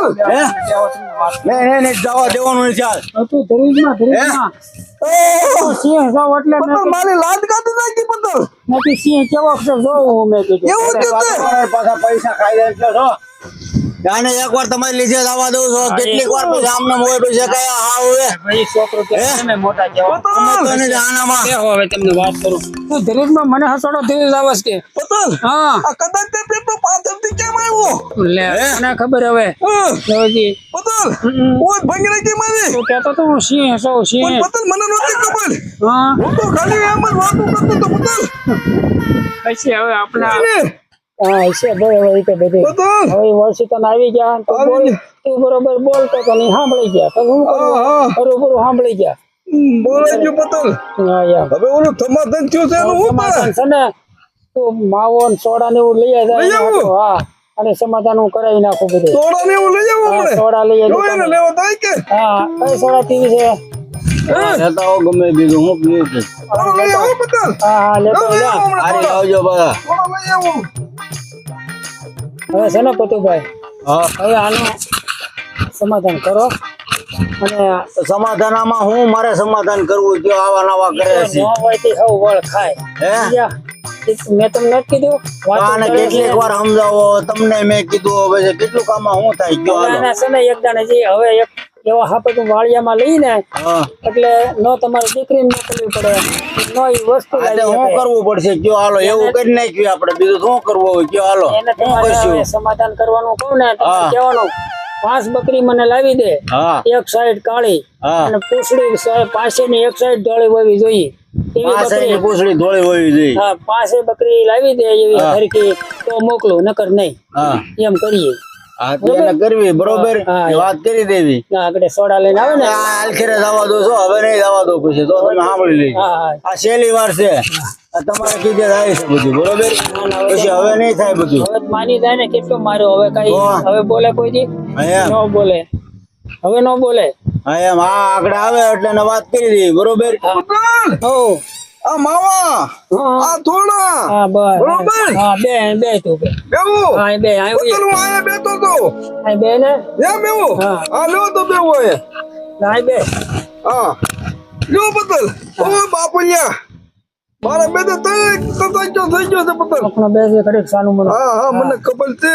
નહીં નહીં નહીં જવા દેવાનું નહીં ચાલ. તું ધરીજમાં ધરીજમાં. સિંહ જાવ એટલે મારી લાત કાઢી નાખી પતલ નથી સિંહ કેવો છે જોવું મેં કીધું. એવું પાછા પૈસા ખાઈ એટલે છો જાને એકવાર તમારી લીધે આવવા દઉં છો. કેટલીક વાર પછી આમને મોટું છે કયા હા હવે છોકરો તમે મોટા કેવા અમે તો આનામાં. કે હવે તમને વાત કરું. તું ધરીજમાં મને હસોડો ધીરેજ આવસ કે. પતલ હા. કદાચ તે પેપર પાછળથી કેમ આવ્યો? લે મને ખબર હવે. જોજી પતલ હમ. ઓય ભંગી કે મારી તું કહેતો તો હું સિંહ હસો સિંહ. પણ પતલ મને નહોતી ખબર. હા. હું તો ખાલી એમ જ વાતો કરતો તો પતલ પછી હવે આપણા હા છે ભાઈ હવે બધું હવે વર્ષી આવી ગયા તો બોલ તું બરોબર બોલતો તો નહીં સાંભળી ગયા. તો હું કરું? હા, હા. બરોબર સાંભળી ગયા. હમ, બોલાઈ પતલ હા યાર હવે ઓલું સમાધાન થયું છે એનું હું સમાધાન છે ને તું માવો ને સોડા ને એવું લઈ જાય હા અને સમાધાન હું કરાવી નાખું બધું સોડા ને એવું લઈ આવો હા, સોડા લઈ આવી જોઈને લેવો થાય કે? હા કઈ સોડા પીવી છે? લેતા ગમે બીજું હું પીવું છું. હા હા લેતો. આવજો બધા. લઈ આવો. હવે છે ને પતુભાઈ હા. હવે આનું સમાધાન કરો. અને સમાધાન સમાધાનમાં હું મારે સમાધાન કરવું જો આવા નવા કરે છે ન હોય તે સૌ વળ ખાય. હે? મેં તમને કીધું આને. કેટલીક વાર સમજાવો તમને મેં કીધું હવે કેટલું કામમાં હું થાય ગયો છે ને એક દાણે જે હવે એક એવા હાપે તું વાળિયામાં લઈને એટલે નો તમારી દીકરી મોકલવી પડે. નો વસ્તુ શું કરવું પડશે? કયો હાલો એવું કરી નાખ્યું આપણે. બીજું શું કરવું હોય? કયો હાલો? એને તમારે સમાધાન કરવાનું કહું ને કહેવાનું પાંચ બકરી મને લાવી દે એક સાઈડ કાળી અને પૂછડી પાસેની એક સાઈડ ધોળી હોવી જોઈએ. પૂછડી ધોળી હોવી જોઈએ. હા પાસે બકરી લાવી દે એવી. હરકી તો મોકલું નકર નહીં. એમ કરીએ. હા કરવી બરોબર વાત કરી દેવી. આગળ સોડા લઈને આવે ને? આલખેરે જવા દો છો હવે નહીં જવા દો પછી તો તમે સાંભળી લેજો હા હા. આ છેલ્લી વાર છે. તમારે કીધે થાય છે બધું બરોબર? પછી હવે નહીં થાય બધું. હવે માની જાય ને કેટલું માર્યો? હવે કઈ. હવે બોલે કોઈ દી ન બોલે. હવે ન બોલે. હા એમ. આ આગળ આવે એટલે વાત કરી દેવી બરોબર? હો. આ માવા? આ થોડા હા બસ. બરોબર. હા બે બે તો બે. બેવું હા બે આવ્યું હું આયા બેઠો તો. હા બે ને? એમ બેવું હા. લ્યો તો બેવું હોય. હા બે. હા. લ્યો પતલ. ઓ બાપુલિયા મારા બે તો તઈ તઈ થઈ ગયો છે પતલ. આપણો બે જે ઘડીક સાનું મને હા હા મને ખબર છે.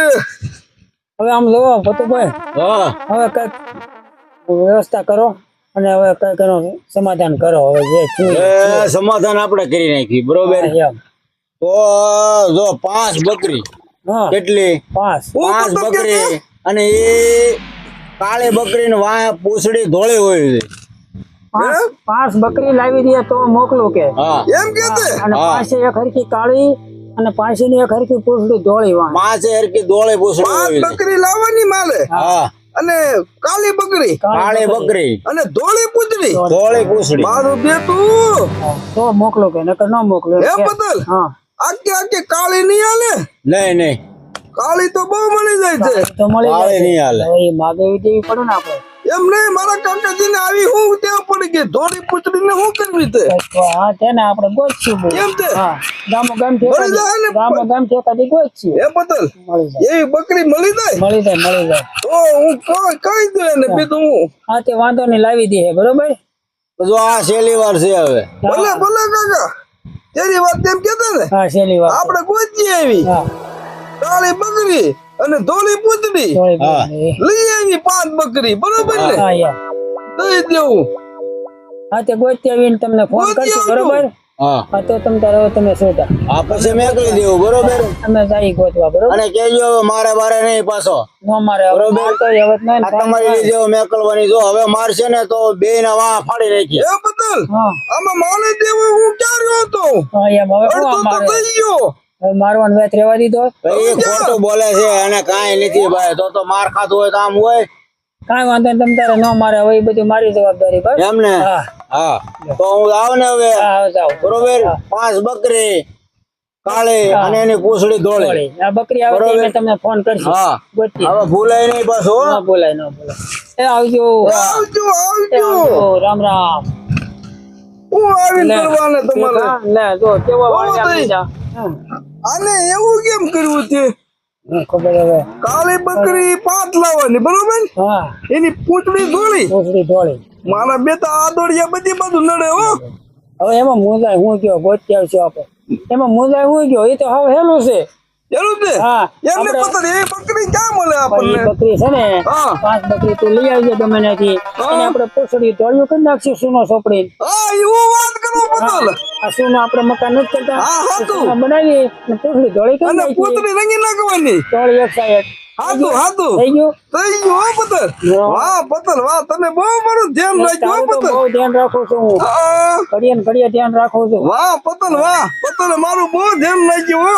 હવે આમ લો પતુભાઈ. હા. હવે કંઈક વ્યવસ્થા કરો. અને હવે કંઈક એનું સમાધાન કરો હવે જે સમાધાન આપણે કરી નાખી બરોબર. જો પાંચ બકરી કેટલી? પાસ પાંચ બકરી અને એ કાળી બકરી ને વાય પૂછડી ધોળી હોય છે. પાંચ પાંચ બકરી લાવી દે તો મોકલું કે. એમ કે અને પાસે એક હરખી કાળી અને પાસેની એક હરખી પૂછડી ધોળી વાય. પાંચ હરખી ધોળી પૂછડી બકરી લાવવાની માલે? હા. અને કાલી બકરી કાળી બકરી અને ધોળી પૂંછડી. ધોળી પૂછડી. મારું બેટું. તો મોકલો કે નકર ન મોકલો. હે બદલ હા. આખી આખી કાળી નહીં આલે નહીં નહીં. કાળી તો બહુ મળી જાય છે. તો મળી કાળી નહીં આલે એ હવે માગે એવી દેવી પડે ને આપણે. એમ નહીં મારા કાકાજીને આવી હું ત્યાં પડી ગઈ. ધોળી પૂંછડીને હું કરવી તે હા તેને આપણે ગોચ્યું કેમ તે? ગામો ગામ મળી ગામો ગામ ઠેકાથી ગોચ્યું એ બદલ? એવી બકરી મળી જાય? મળી જાય મળી જાય. તો હું કઈ કઈ દઉં એને બીજું હું? હા તે વાંધો નહીં લાવી દે બરોબર? જો આ છેલ્લી વાર છે હવે. ભલે ભલે કાકા. તેરી વાત તેમ કેતા ને? હા છેલ્લી વાર આપણે ગોતીએ આવી હા. કાળી બકરી અને ધોળી. ઘણી. લઈ આવી પાંચ બકરી બરોબર ને? દઈ દેવું હા. તે ગોતી આવીને તમને ફોન કરશું બરોબર? હા. તો તમે તારે તમે શોધા. હા પછી મેકલી દેવું બરોબર? તમે જાય ગોતવા બરોબર? અને કેજો હવે મારે બારે નહીં પાછો. નો મારે બરોબર. તો હવે આ તમારી લીધે મેકલવાની જો હવે મારશે ને તો બે ના વાહ ફાડી નાખી એ બદલ હા. આમાં માને દેવું હું ક્યાં રહ્યો હતો હા એમ હવે હું મારે. મારવાનું વેત રેવા દીધો. એ ખોટું બોલે છે અને કાઈ નથી ભાઈ. તો તો માર ખાતું હોય તો આમ હોય. કાઈ વાંધો નહીં તમ તારે ન મારે. હવે એ બધી મારી જવાબદારી બસ? એમ ને હા. તો હું આવ ને હવે? બરોબર? પાંચ બકરી કાળી અને એની પૂછડી ધોળી. આ બકરી આવે મેં તમને ફોન કરશું હા. હવે ભૂલાય નહીં બસ હો. ન ભૂલાય ન ભૂલાય. એ આવજો. આવજો આવજો. રામ રામ. હું આવી કરવાને તમારે? લે જો કેવો બહુ વાળિયા થઈ. આને એવું કેમ કરવું છે ખબર હવે. કાળી બકરી પાંચ લાવવાની બરોબર? હા. એની પૂંછડી ધોળી. પૂછડી ધોળી. મારા બે તો આદોડિયા બધી બાજુ નડે હો. હવે એમાં મુદાય હું ગયો ગોત્યા છો આપણે. એમાં મુદાય હું ગયો એ તો હવે હેલું છે. એવું છે એમને આપણે એ બકરી ક્યાં મળે આપણને? બકરી છે ને પાંચ બકરી તું લઈ આવજે ગમે ત્યાંથી. એને આપણે પૂછડી ઢોળ્યું કરી નાખશું સુનો સોપડી હા એવું વાત કરો બદલ આ સુનો આપણે મકાન નથી કરતા. હા, હા, તો. બનાવી અને પૂછડી ઢોળી કરી નાખી પૂતળી રંગી નાખવાની. ઢોળી એક સાઈડ હાથું હાથું થઈ ગયું? થઈ ગયું હો પતર. વાહ પતલ વાહ તમે બહુ મારું ધ્યાન રાખ્યું હો તારું બહુ ધ્યાન રાખું છું હા. ઘડીએ ઘડીએ ધ્યાન રાખું છું. વાહ પતલ વાહ. પતલ મારું બહુ ધ્યાન રાખ્યું હો.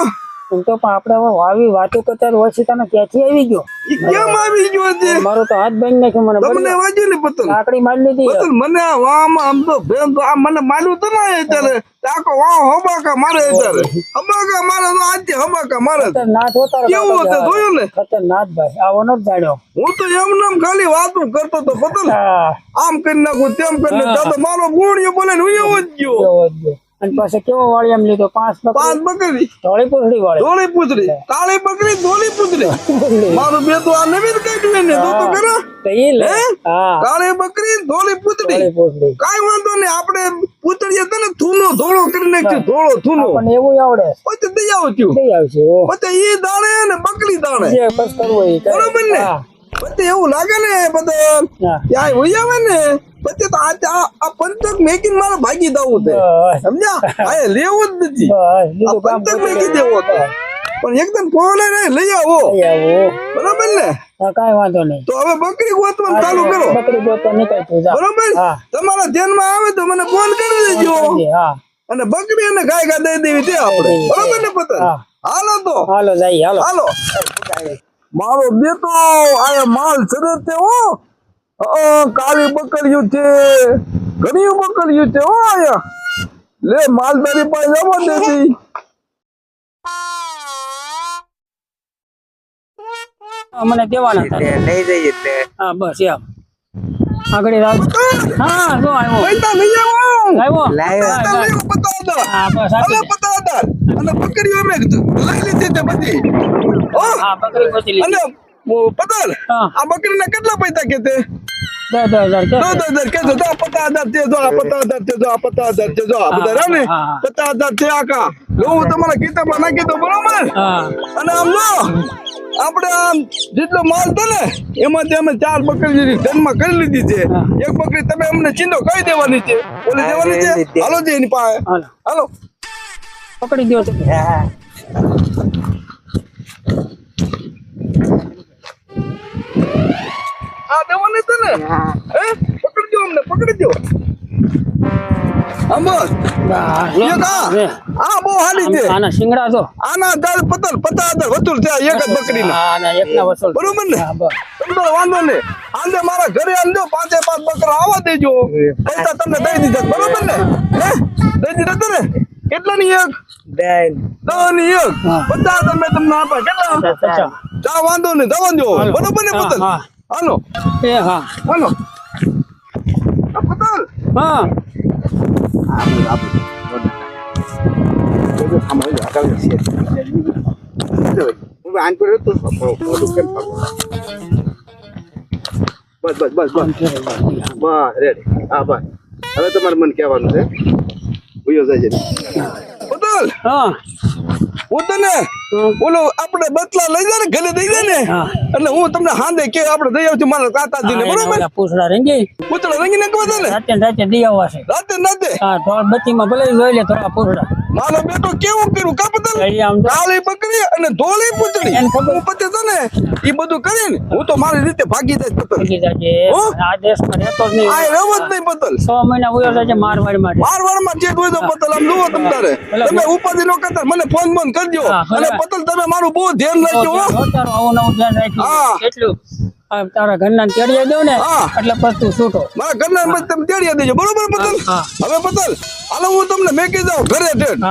એમ તો પણ આપણે હવે આવી વાતો કરતા હોય છે તમે ક્યાંથી આવી ગયો? કેમ આવી ગયો છે? મારો તો હાથ બંધ નાખ્યો મને તમને વાજે ને પતલ લાકડી મારી લીધી પતલ મને આ વાહમાં આમ તો બેન તો આ મને માલ્યું તો ના અત્યારે તાકો વાહ હબાકા મારે અત્યારે હબાકા મારે તો આજે હબાકા મારે. ખતરનાક હોતા કેવું હતું જોયું ને? ખતરનાક ભાઈ આવો ન જાણ્યો હું તો એમ નામ ખાલી વાતો કરતો તો પતલ આમ કરી નાખું તેમ કરી નાખું. તો મારો ગુણ્યો બોલે ને હું એવો જ ગયો. અને પાછો કેવો વાળી એમ લીધો? પાંચ પાંચ બકરી. ધોળી પૂતળી વાળી. ધોળી પૂતળી. કાળી બકરી ધોળી પૂતળી. મારું બે તો આ નવીન કાઢ્યું ને તો તો કરો લે. હા? કાળી બકરી ધોળી પૂતળી. કાઈ વાંધો નહીં. આપણે પૂતળીએ તને થૂનો ધોળો કરી નાખ્યું ધોળો થૂનો. પણ એવું આવડે. પછી દઈ આવતું દઈ આવશે. પછી ઈ દાણે ને બકરી દાણે. જે બસ કરવો ઈ બરોબર ને? પછી એવું લાગે ને બધે હા. ત્યાં વહી આવે ને પછી તો આ આ- આ પંચક મેકીને મારે ભાગી દઉં છે. સમજ્યા? આ લેવું જ નથી. આ મેકી દેવો તો. પણ એકદમ ફોન લઈ આવો. બરોબર ને? કાંઈ વાંધો નહીં. તો હવે બકરી ગોતવાનું ચાલુ કરો. બકરી ગોતવા નીકળ તું જા. બરોબર? તમારા ધ્યાનમાં આવે તો મને ફોન કરી દેજો. હા. અને બકરી અને ગાય ગા દઈ દેવી તે આપણે બરાબર ને પતંગ? હાલો તો. હાલો જાય હાલો. હાલો. મારો બેટો આયા માલ સરસ છે હો. કાળી બકરીયું છે. ઘણી બકરીયું છે ઓ આયા. લે માલદારી પાસે જવા દેતી મને દેવાના હતા. લઈ જઈએ તે હા બસ એમ. આગળ રાજ. હા જો આવ્યો. પૈસા લઈ આવો. આવ્યો? લાવ્યો. હા, બસ. આપી દે. અને બકરી અમે લઈ લીધી તે બધી. ઓ હા બકરી ગોતી લીધી. અને હું આ બકરીના કેટલા પૈસા કે તે દસ દસ હજાર કે દો દો હજાર કે જો આ પચાસ હજાર છે જો આ પચાસ હજાર છે જો આ પચાસ છે જો આ બધા રહ્યા ને હા, હા. પચાસ હજાર છે આખા. લો હું તમારા કિતાબમાં નાખી દઉં બરોબર? અને આમ આપણે આમ જેટલો માલ છે ને એમાંથી અમે ચાર બકરી જન્મ કરી લીધી છે. એક બકરી તમે અમને ચિંતો કઈ દેવાની છે? બોલી દેવાની છે? હાલો જે એની પાસે. હાલો. હાલો. પકડી દો તમે હા. ને પકડજો અમને પકડજો અમર આ. બહુ હાલી છે. આના શિંગડા તો આના હજાર પતલ પતા હજાર વતુલ છે એક જ બકરીના. હા આના એકના વસલ બરોબર ને? હા બસ. તમને વાંધો ને આંદે મારા ઘરે આંદો પાંચે પાંચ બકરા આવવા દેજો. પૈસા તમને દઈ દીધા. બરોબર ને? હે? દઈ દીધા તને? કેટલા ની એક? બેન. દસની એક. હા. પચાસ હજાર મેં તમને આપા. કેટલા. ચા વાંધો નહીં જવા દો બરોબર ને પતલ? હા. હાલો. એ હા. હાલો. પતલ. હા. બસ બસ બસ બસ. બસ રેડી હા બસ. હવે તમારે મન કહેવાનું છે. ભૂયો જાય છે. પતલ. હા. હું તને ઓલો આપણે બતલા લઈ જાય ને ઘરે દઈ જાય ને. એટલે હું તમને હાંદે કે આપણે દઈ આવશું મારા કાતાજી ને બરોબર? પૂછડા રંગી. પૂતળા રંગી નાખવા ને? રાતે રાતે દી આવવા છે. રાતે નાતે હા તો બત્તીમાં ભલે જોઈ લે થોડા પૂછડા. મારો બેટો કેવું કર્યું? કા પતલ તો કાળી બકરી અને ધોળી પૂતળી. હું પછી છે ને એ બધું કરીને હું તો મારી રીતે ભાગી જાય પતલ? આ દેશમાં રહેતો જ નહીં. આ રહેવો જ નહીં પતલ છ મહિના ઉયો જાય છે મારવાડી માટે મારવાડમાં જે હોય તો પતલ આમ જુઓ તમ તારે. તમે. ઉપાધિ નો કરતા મને ફોન બંધ કરજો. અને પતલ તમે મારું બહુ ધ્યાન રાખજો હો. આવું નવું ધ્યાન રાખજો. હા. તારા ઘરના તેડી દેવ ને. એટલે પછી તું છૂટો. મારા ઘરના તમે તેડી દેજો. બરોબર પતલ. હવે પતલ હાલો હું તમને મેકી જાઉં ઘરે ઠેઠ.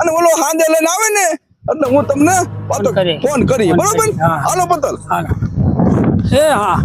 અને ઓલો હાંજે લઈને આવે ને એટલે હું તમને. ફોન કરી બરોબર? હાલો પતલ. હે હા.